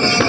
Yeah.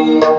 Oh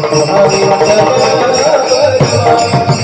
Thank you.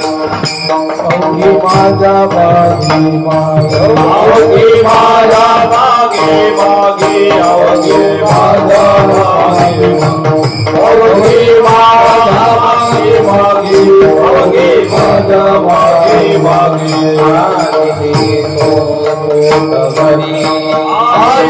सौगी माझ्या बागी मागे. माझ्या बागे मागे. अवघे माझ्या मागे. अवघे माझ्या मागे मागे. अवघे माझ्या मागे मागे.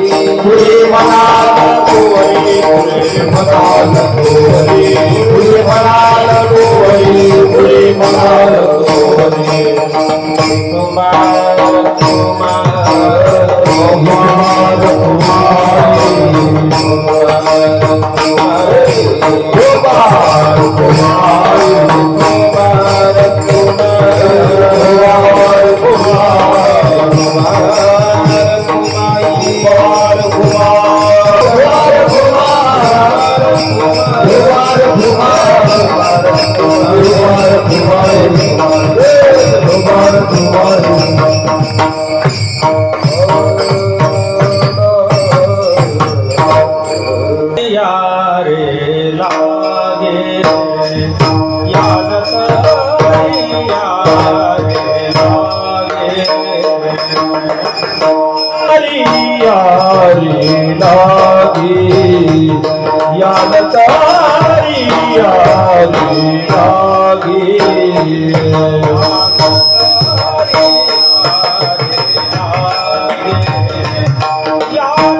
तुझे म्हणाल गोवरी तुझे म्हणाल गोवरी तुझे म्हणाल गोवरी तुझे म्हणाल गोवरी कुमार कुमार कुमार कुमार कुमार कुमार Christ is 咬